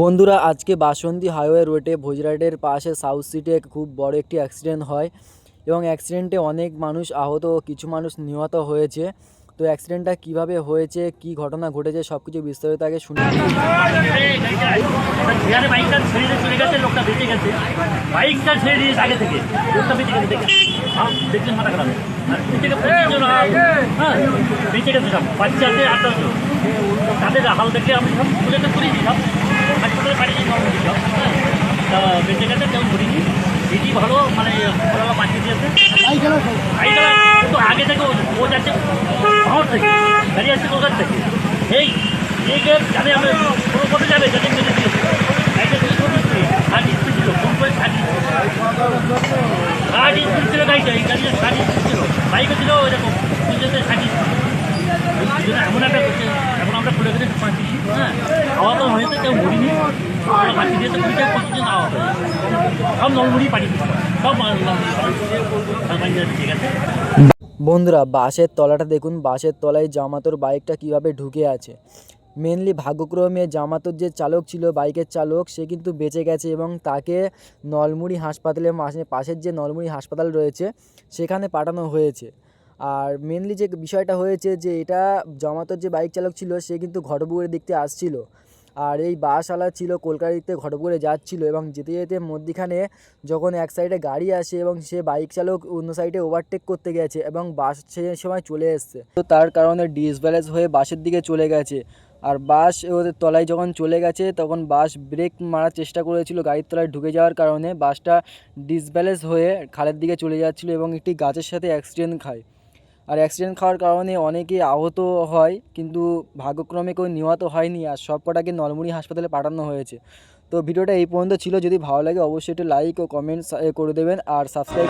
বন্ধুরা, আজকে বাসন্তী হাইওয়ে রোডে ভোজরাটের পাশে সাউথ সিটে খুব বড় একটি অ্যাক্সিডেন্ট হয় এবং অ্যাক্সিডেন্টে অনেক মানুষ আহত ও কিছু মানুষ নিহত হয়েছে তো অ্যাক্সিডেন্টটা কীভাবে হয়েছে, কি ঘটনা ঘটেছে সব কিছু বিস্তারিত আগে শুনে। বাইকটা ছেড়ে চলে গেছে লোকটা বেঁচে গেছে বাইকটা ছেড়ে আগে থেকে লোকটা বেঁচে গেছে দেখে দেখলেন মাথা খারাপ গেছে সব আটটা তাদের হাল দেখে আমি সব হাসপাতালে পাঠিয়েছি নর্মালি সব হ্যাঁ তা বেঁচে গেছে কেউ করিনি এটি ভালো মানে ওরা বাঁচিয়ে দিয়েছে গাড়িটা তো আগে থেকে ও- যাচ্ছে শহর থেকে গাড়ি আসছে কলকাতা থেকে এই গেট জানে আমরা কোনো পথে যাবে যাতে মেরে দিয়েছে গাড়িটা স্পিড ছিল করে ষাট ষাট স্পিড ছিল গাড়িটা এই গাড়িটা ষাট স্পিড ছিল বাইকে ছিল এরকম দুজনে ষাট স্পিড এমন একটা করছে হ্যাঁ বন্ধুরা বাসের তলাটা দেখুন। বাসের তলায় জামাতোর বাইকটা কীভাবে ঢুকে আছে। মেনলি ভাগ্যক্রমে জামাতোর যে চালক ছিল, বাইকের চালক, সে কিন্তু বেঁচে গেছে এবং তাকে নলমুড়ি হাসপাতালে পাশের যে নলমুড়ি হাসপাতাল রয়েছে, সেখানে পাঠানো হয়েছে। আর মেনলি যে বিষয়টা হয়েছে যে এটা জামাতোর যে বাইক চালক ছিল, সে কিন্তু ঘটপুকুরের দিক থেকে আসছিল। আর এই বাসওয়ালা ছিল কলকাতা দিক থেকে ঘটপুকুরে যাচ্ছিল এবং যেতে যেতে মধ্যিখানে যখন এক সাইডে গাড়ি আসে এবং সে বাইক চালক অন্য সাইডে ওভারটেক করতে গেছে এবং বাস সে সময় চলে এসছে। তো তার কারণে ডিসব্যালেন্স হয়ে বাসের দিকে চলে গেছে। আর বাস ওদের তলায় যখন চলে গেছে, তখন বাস ব্রেক মারার চেষ্টা করেছিল গাড়ির তলায় ঢুকে যাওয়ার কারণে। বাসটা ডিসব্যালেন্স হয়ে খালের দিকে চলে যাচ্ছিল এবং একটি গাছের সাথে অ্যাক্সিডেন্ট খায়। আর অ্যাক্সিডেন্ট খাওয়ার কারণে অনেকে আহত হয়, কিন্তু ভাগ্যক্রমে কেউ নিহত হয়নি আর সব কটাকে নলমুড়ি হাসপাতালে পাঠানো হয়েছে। তো ভিডিওটা এই পর্যন্ত ছিল, যদি ভালো লাগে অবশ্যই একটু লাইক ও কমেন্ট করে দেবেন আর সাবস্ক্রাইব